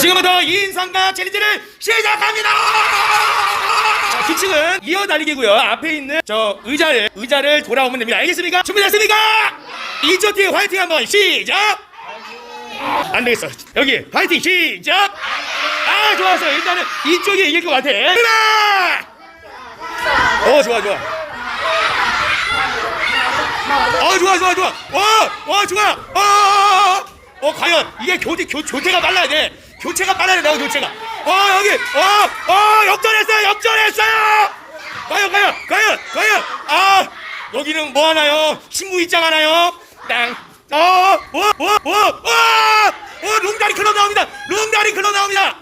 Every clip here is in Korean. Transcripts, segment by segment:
지금부터 인상과 챌린지를 시작합니다. 자, 규칙은 이어 달리기고요. 앞에 있는 저 의자를 의자를 돌아오면 됩니다. 알겠습니까? 준비됐습니까? 뒤에 화이팅 한번 시작. 안 되겠어. 여기 화이팅 시작. 아 좋았어. 일단은 이쪽이 이길 것 같아. 하나. 어 좋아 좋아. 어 좋아 좋아 좋아. 어 어 좋아. 어, 어, 어 과연 이게 교체 교, 교체가 빨라야 돼. 교체가 빨라야 돼. 교체가. 어 여기 어어 역전했어요. 역전했어요. 과연 과연 과연 과연 아 여기는 뭐 하나요? 신부 입장 하나요? 땅. 어, 어어어어어 롱다리 클럽 나옵니다. 롱다리 클럽 나옵니다.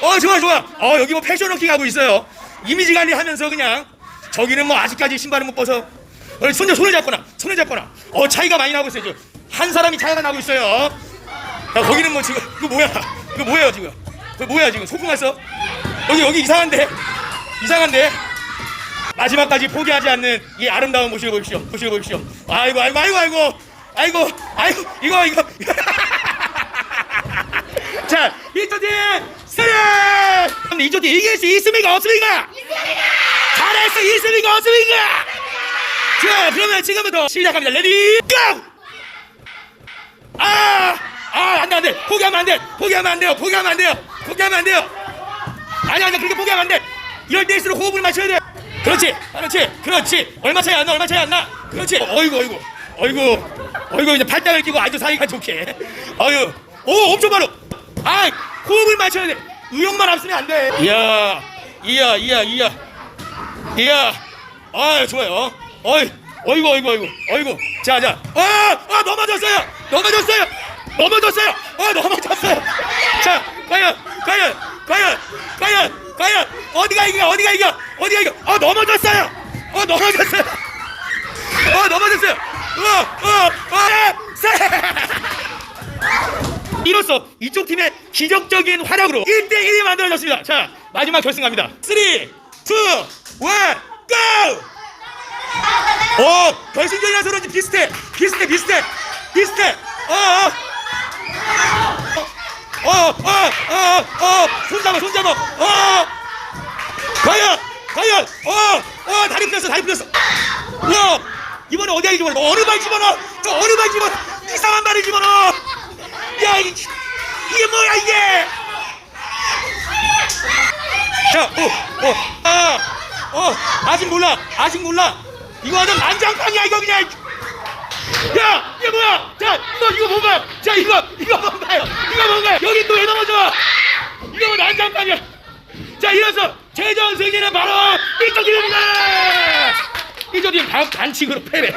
어 좋아 좋아. 어 여기 뭐 패션 워킹 하고 있어요. 이미지 관리하면서 그냥 저기는 뭐 아직까지 신발을 못 벗어. 어, 손 손을 잡거나 손을 잡거나. 어 차이가 많이 나고 있어요. 지금. 한 사람이 차이가 나고 있어요. 야 거기는 뭐 지금 이거 뭐야? 이거 뭐예요 지금? 이거 뭐야 지금 소풍 왔어? 여기 여기 이상한데 이상한데 마지막까지 포기하지 않는 이 아름다운 모습을 보십시오. 모습을 보십시오. 아이고 아이고 아이고 아이고 아이고 아이고 이거 이거. 자 이쪽 팀 쓰리. 근데 이쪽 팀 이길 수 있습니까 없습니까? 잘했어 있습니까 없습니까? 자 그러면 지금부터 시작합니다. 레디 고! 아! 아, 안 돼, 안 돼. 포기하면 안 돼. 포기하면 안 돼요. 포기하면 안 돼요. 포기하면 안 돼요. 아니, 아니, 그렇게 포기하면 안 돼. 이럴 때일수록 호흡을 맞춰야 돼. 그렇지, 그렇지, 그렇지. 얼마 차이 안 나, 얼마 차이 안 나. 그렇지. 어이구, 어이구, 어이구, 어이구, 이제 팔짱을 끼고 아주 사이가 좋게. 어유, 오, 엄청 바로. 아, 호흡을 맞춰야 돼. 의욕만 앞서면 안 돼. 이야, 이야, 이야, 이야, 이야. 아, 좋아요. 어이, 어이구, 어이구, 어이구, 어이구. 자, 자. 아, 아, 넘어졌어요. 넘어졌어요. 넘어졌어요. 아, 넘어졌어요. 자, 과연, 과연, 과연, 과연, 과연. 어디가 이겨? 어디가 이겨? 어디가 이겨? 어, 넘어졌어요. 어, 넘어졌어요. 어, 넘어졌어요. 어, 어, 어, 세. 이로써 이쪽 팀의 기적적인 활약으로 1대1이 만들어졌습니다. 자, 마지막 결승 갑니다. 3, 2, 1, GO! 어, 결승전이라서 그런지 비슷해. 비슷해, 비슷해. 비슷해. 어, 어. 어, 어, 어, 어, 손 잡아, 손 잡아. 어. 과연, 과연, 어, 어, 다리 풀렸어, 다리 풀렸어. 우와, 이번에 어디야, 집어넣어? 너 어느 발 집어넣어? 저 어느 발 집어넣어? 이상한 발을 집어넣어. 야, 이, 이게 뭐야, 이게? 자, 어, 어, 아, 어, 아직 몰라, 아직 몰라. 이거 완전 난장판이야, 이거 그냥. 야, 이게 뭐야? 자, 너 이거 뭔가? 자, 이거, 이거 뭔가요? 이거 뭔가요? 여기 또 왜 넘어져? 이거 뭐 난장판이야. 자, 이래서 최전 승리는 바로 이쪽 팀입니다. 이쪽 팀 반- 반칙으로 패배.